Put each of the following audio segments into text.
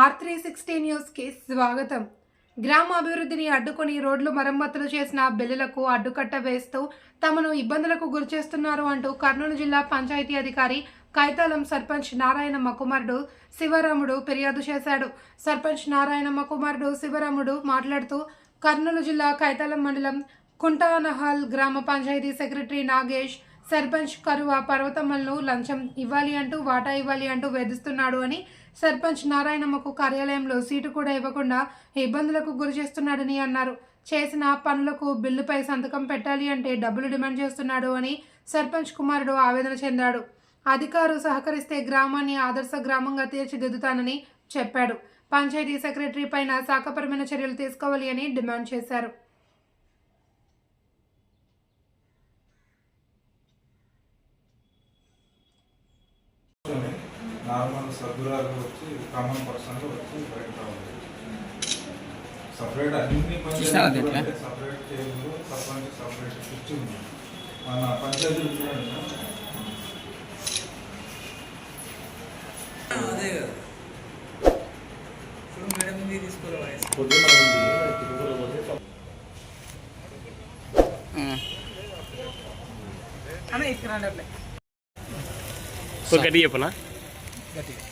Are three sixty న్యూస్కి స్వాగతం. గ్రామ అభివృద్ధిని అడ్డుకొని రోడ్లు మరమ్మతులు చేసిన బిల్లులకు అడ్డుకట్ట వేస్తూ తమను ఇబ్బందులకు గురిచేస్తున్నారు అంటూ కర్నూలు జిల్లా పంచాయతీ అధికారి కైతాలం సర్పంచ్ నారాయణమ్మ కుమారుడు శివరాముడు ఫిర్యాదు చేశాడు. సర్పంచ్ నారాయణమ్మ కుమారుడు శివరాముడు మాట్లాడుతూ కర్నూలు జిల్లా కైతాలం మండలం కుంటానహల్ గ్రామ పంచాయతీ సెక్రటరీ నాగేష్ సర్పంచ్ కరువ పర్వతమ్మలను లంచం ఇవ్వాలి అంటూ వాటా ఇవ్వాలి అంటూ వేధిస్తున్నాడు అని సర్పంచ్ నారాయణమ్మకు కార్యాలయంలో సీటు కూడా ఇవ్వకుండా ఇబ్బందులకు గురి చేస్తున్నాడని అన్నారు. చేసిన పనులకు బిల్లుపై సంతకం పెట్టాలి అంటే డబ్బులు డిమాండ్ చేస్తున్నాడు అని సర్పంచ్ కుమారుడు ఆవేదన చెందాడు. అధికారు సహకరిస్తే గ్రామాన్ని ఆదర్శ గ్రామంగా తీర్చిదిద్దుతానని చెప్పాడు. పంచాయతీ సెక్రటరీ పైన శాఖపరమైన చర్యలు తీసుకోవాలి అని డిమాండ్ చేశారు. నార్మల్ సభ్యురాలు వచ్చి కామన్ పర్సన్ వచ్చి బయట రావాలి సపరేట్ అన్ని చూసినావా దీంట్లో? Panchayat separate table separate separate కుర్చీ ఉంది. మన పంచాయతీ చూడండి అదే కదా. ఇప్పుడు మేడం ఉంది తీసుకోవాలి వాయిస్ అన్న ఇక్కడ రండి అట్లే ఒక గట్టి చెప్పనా? గట్టిగా.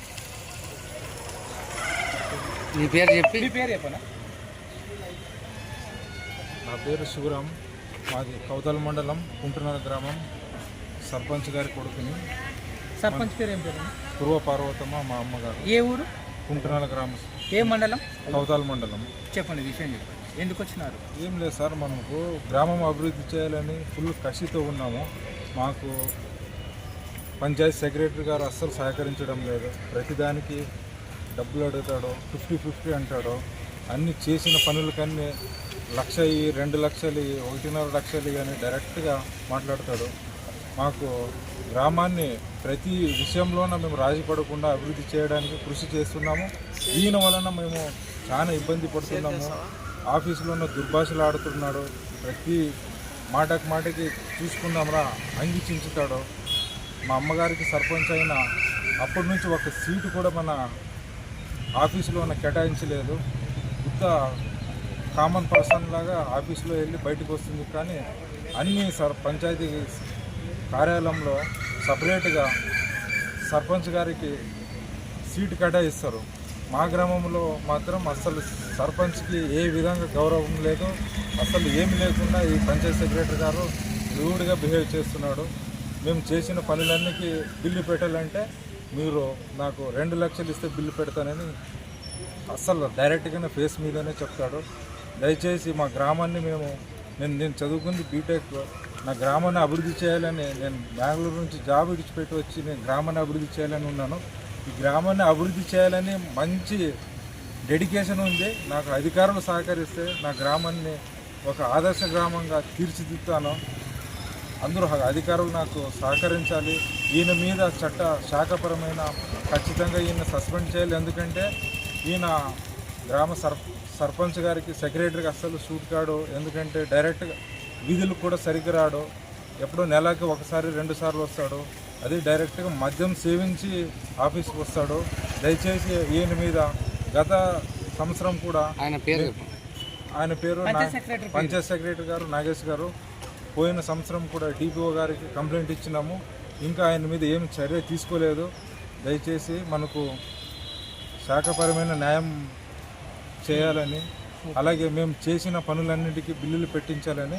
నీ పేరు చెప్పి. మీ పేరు చెప్పనా? నా పేరు శివరామ్ మాది కౌతల మండలం కుంటునర గ్రామం. సర్పంచ్ గారి కొడుకుని. సర్పంచ్ పేరు ఏం పేరు? పూర్వ పార్వతమ్మ మా అమ్మగారు. ఏ ఊరు? కుంటునల గ్రామం. ఏ మండలం? కౌతాల మండలం. చెప్పండి విషయం చెప్పండి. ఎందుకు వచ్చినారు? ఏం లేదు సార్ మనకు గ్రామం అభివృద్ధి చేయాలని ఫుల్ కసితో ఉన్నాము. మాకు పంచాయతీ సెక్రటరీ గారు అస్సలు సహకరించడం లేదు. ప్రతిదానికి డబ్బులు అడుగుతాడు ఫిఫ్టీ ఫిఫ్టీ అంటాడు. అన్ని చేసిన పనులకన్నీ లక్ష రెండు లక్షలు ఒకటిన్నర లక్షలు కానీ డైరెక్ట్గా మాట్లాడతాడు. మాకు గ్రామాన్ని ప్రతి విషయంలోన మేము రాజీ పడకుండా అభివృద్ధి చేయడానికి కృషి చేస్తున్నాము. దీని వలన మేము చాలా ఇబ్బంది పడుతున్నాము. ఆఫీసులో ఉన్న దుర్భాషలు ఆడుతున్నాడు. ప్రతి మాటకు మాటకి చూసుకుందాంరా అంగీచించుతాడు. మా అమ్మగారికి సర్పంచ్ అయిన అప్పటి నుంచి ఒక సీటు కూడా మన ఆఫీసులో ఉన్న కేటాయించలేదు. ఇంత కామన్ పర్సన్ లాగా ఆఫీస్లో వెళ్ళి బయటకు వస్తుంది. కానీ అన్ని సర్ పంచాయతీ కార్యాలయంలో సపరేట్గా సర్పంచ్ గారికి సీటు కేటాయిస్తారు. మా గ్రామంలో మాత్రం అసలు సర్పంచ్కి ఏ విధంగా గౌరవం లేదు. అసలు ఏమి లేకుండా ఈ పంచాయత్ సెక్రటరీ గారు రూడ్గా బిహేవ్ చేస్తున్నాడు. మేము చేసిన పనులన్నీ బిల్లు పెట్టాలంటే మీరు నాకు రెండు లక్షలు ఇస్తే బిల్లు పెడతానని అస్సలు డైరెక్ట్గానే ఫేస్ మీదనే చెప్తాడు. దయచేసి మా గ్రామాన్ని మేము నేను నేను చదువుకుంది బీటెక్ నా గ్రామాన్ని అభివృద్ధి చేయాలని నేను బెంగళూరు నుంచి జాబ్ విడిచిపెట్టి వచ్చి నేను గ్రామాన్ని అభివృద్ధి చేయాలని ఉన్నాను. ఈ గ్రామాన్ని అభివృద్ధి చేయాలని మంచి డెడికేషన్ ఉంది. నాకు అధికారులు సహకరిస్తే నా గ్రామాన్ని ఒక ఆదర్శ గ్రామంగా తీర్చిదిద్దుతాను. అందరూ అధికారులు నాకు సహకరించాలి. ఈయన మీద చట్ట శాఖపరమైన ఖచ్చితంగా ఈయన సస్పెండ్ చేయాలి. ఎందుకంటే ఈయన గ్రామ సర్ సర్పంచ్ గారికి సెక్రటరీకి అస్సలు సూట్ కాడు. ఎందుకంటే డైరెక్ట్గా విధులు కూడా సరిగ్గా రాడు. ఎప్పుడో నెలకి ఒకసారి రెండు సార్లు వస్తాడు. అది డైరెక్ట్గా మద్యం సేవించి ఆఫీస్కి వస్తాడు. దయచేసి ఈయన మీద గత సంవత్సరం కూడా ఆయన పేరు ఆయన పేరు నా- పంచాయత్ సెక్రటరీ పంచాయత్ సెక్రటరీ గారు నాగేష్ గారు. పోయిన సంవత్సరం కూడా డిపిఓ గారికి కంప్లైంట్ ఇచ్చినాము. ఇంకా ఆయన మీద ఏం చర్య తీసుకోలేదు. దయచేసి మనకు శాఖపరమైన న్యాయం చేయాలని అలాగే మేము చేసిన పనులన్నింటికి బిల్లులు పెట్టించాలని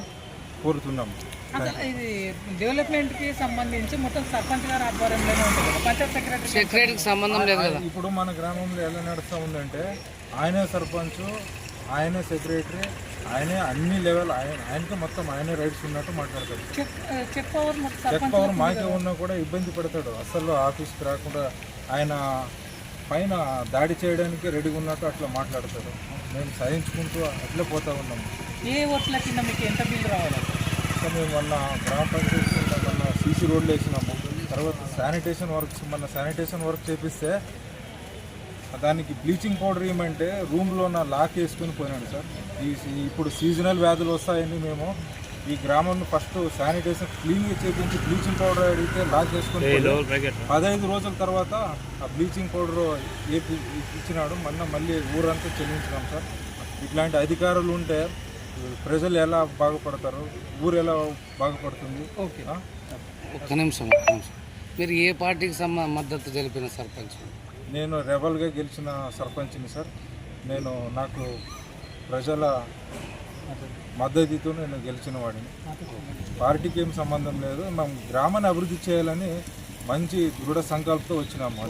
కోరుతున్నాము. అసలు ఇది డెవలప్మెంట్కి సంబంధించి మొత్తం సర్పంచ్ గారి ఆధ్వర్యంలోనే ఉంటుంది కదా? పంచాయత్ సెక్రటరీ సెక్రటరీకి సంబంధం లేదు కదా? ఇప్పుడు మన గ్రామంలో ఎలా నడుస్తూ ఉందంటే ఆయనే సర్పంచ్ ఆయనే సెక్రటరీ ఆయనే అన్ని లెవెల్ ఆయన ఆయనకి మొత్తం ఆయనే రైట్స్ ఉన్నట్టు మాట్లాడతాడు. చెక్ పవర్ మాకే ఉన్నా కూడా ఇబ్బంది పడతాడు. అసలు ఆఫీస్కి రాకుండా ఆయన పైన దాడి చేయడానికి రెడీగా ఉన్నట్టు అట్లా మాట్లాడతాడు. మేము సహించుకుంటూ అట్లే పోతా ఉన్నాము ఏ వర్క్ల కింద మీకు ఎంత బిల్ రావాలి? ఇంకా మేము మొన్న గ్రామ పంచాయతీ మొన్న సీసీ రోడ్లు వేసినాము. తర్వాత శానిటేషన్ వర్క్స్ మొన్న శానిటేషన్ వర్క్ చేపిస్తే దానికి బ్లీచింగ్ పౌడర్ ఏమంటే రూమ్లో నా లాక్ వేసుకుని పోయినాడు సార్. ఈ ఇప్పుడు సీజనల్ వ్యాధులు వస్తాయని మేము ఈ గ్రామం ఫస్ట్ శానిటైజర్ క్లీన్గా చేపించి బ్లీచింగ్ పౌడర్ అడిగితే లాక్ చేసుకుని పదహైదు రోజుల తర్వాత ఆ బ్లీచింగ్ పౌడర్ ఏపి ఇచ్చినాడు. మొన్న మళ్ళీ ఊరంతా చెల్లించినాం సార్. ఇట్లాంటి అధికారులు ఉంటే ప్రజలు ఎలా బాగుపడతారు? ఊరు ఎలా బాగుపడుతుంది? ఒక్క నిమిషం ఒక్క నిమిషం. మీరు ఏ పార్టీకి సంబ మద్దతు తెలిపిన సర్పంచ్? నేను రెబల్గా గెలిచిన సర్పంచ్ని సార్. నేను నాకు ప్రజల మద్దతుతో నేను గెలిచిన వాడిని. పార్టీకి ఏం సంబంధం లేదు. మేము గ్రామాన్ని అభివృద్ధి చేయాలని మంచి దృఢ సంకల్పంతో వచ్చినాము